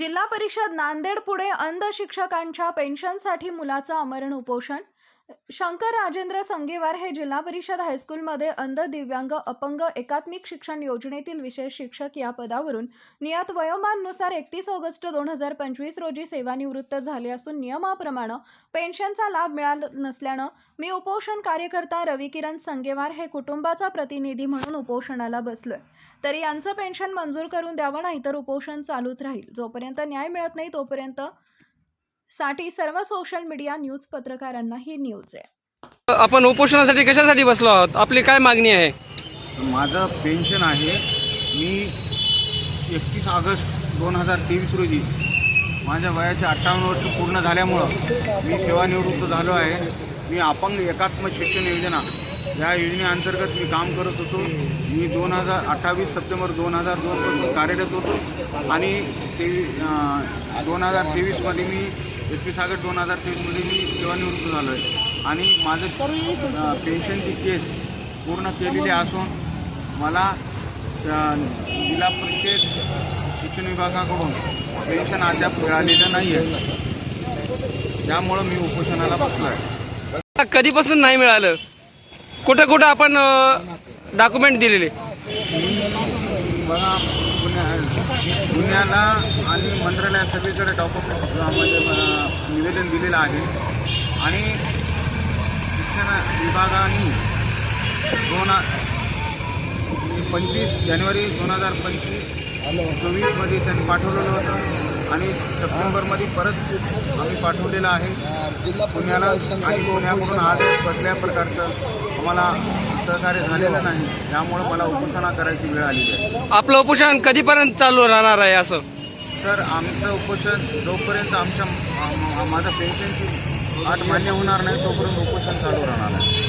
जिल्हा परिषद नांदेड पुढे अंध शिक्षकांच्या पेन्शनसाठी मुलाचं अमरण उपोषण शंकर राजेंद्र संगेवार हे जिल्हा परिषद हायस्कूलमध्ये अंध दिव्यांग अपंग एकात्मिक शिक्षण योजनेतील विशेष शिक्षक या पदावरून नियत वयोमाननुसार एकतीस ऑगस्ट दोन हजार पंचवीस रोजी सेवानिवृत्त झाले असून नियमाप्रमाणे पेन्शनचा लाभ मिळाला नसल्यानं मी उपोषण कार्यकर्ता रविकिरण संगेवार हे कुटुंबाचा प्रतिनिधी म्हणून उपोषणाला बसलोय. तरी यांचं पेन्शन मंजूर करून द्यावं नाहीतर उपोषण चालूच राहील. जोपर्यंत न्याय मिळत नाही तोपर्यंत साठी सर्व सोशल मीडिया न्यूज पत्रकारांना ही न्यूज आहे. आपण उपोषणासाठी कशासाठी बसलो आहोत? आपली काय मागणी आहे? माझं पेन्शन आहे. मी एकतीस ऑगस्ट दोन हजार तेवीस रोजी माझ्या वयाचे अठ्ठावन्न वर्ष पूर्ण झाल्यामुळं मी सेवानिवृत्त झालो आहे. मी अपंग एकात्म शिक्षण योजना या योजनेअंतर्गत मी काम करत होतो. मी दोन हजार अठ्ठावीस सप्टेंबर दोन हजार दोनपासून कार्यरत होतो. आणि तेवीस दोन हजार तेवीसमध्ये मी एकवीस ऑगस्ट दोन हजार तेवीसमध्ये मी सेवानिवृत्त झालो आहे आणि माझं पेन्शनची केस पूर्ण केलेली असून मला जिल्हा परिषद शिक्षण विभागाकडून पेन्शन अद्याप मिळालेलं नाही आहे त्यामुळं मी उपोषणाला बसलो आहे कधीपासून नाही मिळालं? कुठं कुठं आपण डॉक्युमेंट दिलेले? बघा पुण्या पुण्याला आणि मंत्रालयात सगळीकडे डॉक्युमेंट म्हणजे निवेदन दिलेलं आहे. आणि शिक्षण विभागाने दोन पंचवीस जानेवारी दोन हजार पंचवीस चोवीसमध्ये त्यांनी पाठवलेलं होतं. आणि सप्टेंबरमध्ये परत आम्ही पाठवलेलं आहे. पुण्याला आणि पुण्याकडून आज कुठल्या प्रकारचं आम्हाला सहकार्य झालेलं नाही त्यामुळं मला उपोषणा करायची वेळ आलेली आहे. आपलं उपोषण कधीपर्यंत चालू राहणार आहे असं? तर आमचं उपोषण जोपर्यंत आमच्या माझं पेन्शनची अट मान्य होणार नाही तोपर्यंत उपोषण चालू राहणार आहे.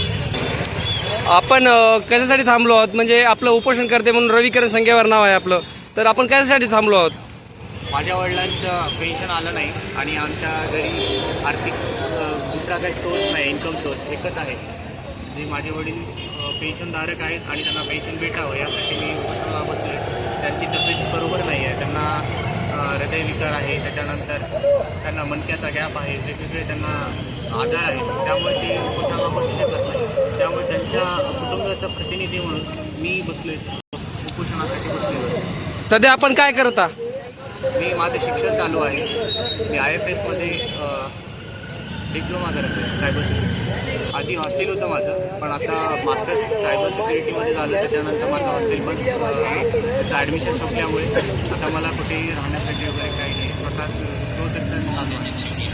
आपण कशासाठी थांबलो आहोत? म्हणजे आपलं उपोषण करते म्हणून रविकरण संख्येवर नाव आहे आपलं. तर आपण कशासाठी थांबलो आहोत? माझ्या वडिलांचं पेन्शन आलं नाही आणि आमच्या घरी आर्थिक दुसरा काही सोर्स नाही इन्कम सोर्स एकच आहे. जे माझे वडील पेन्शनधारक आहेत आणि त्यांना पेन्शन भेटावं यासाठी मी उपोषणाला बसलो त्यांची तब्येत बरोबर नाही आहे. त्यांना हृदयविकार आहे. त्याच्यानंतर त्यांना मनक्याचा गॅप आहे. वेगवेगळे त्यांना आजार आहेत. त्यामुळे ते उपोषणाला बसू शकत नाही. त्यामुळे त्यांच्या कुटुंबाचा प्रतिनिधी म्हणून मी बसलो उपोषणासाठी बसलेलो आहे सध्या आपण काय करता? मी माझं शिक्षण चालू आहे. मी आय एफ एसमध्ये डिप्लोमा करत आहे सायबर सिक्युरिटी आधी हॉस्टेल होतं माझं पण आता मास्टर्स सायबर सिक्युरिटीमध्ये झालं त्याच्यानंतर माझं हॉस्टेल पण त्याचं ॲडमिशन संपल्यामुळे आता मला कुठे राहण्यासाठी वगैरे काही नाही. स्वतःच तो आहे.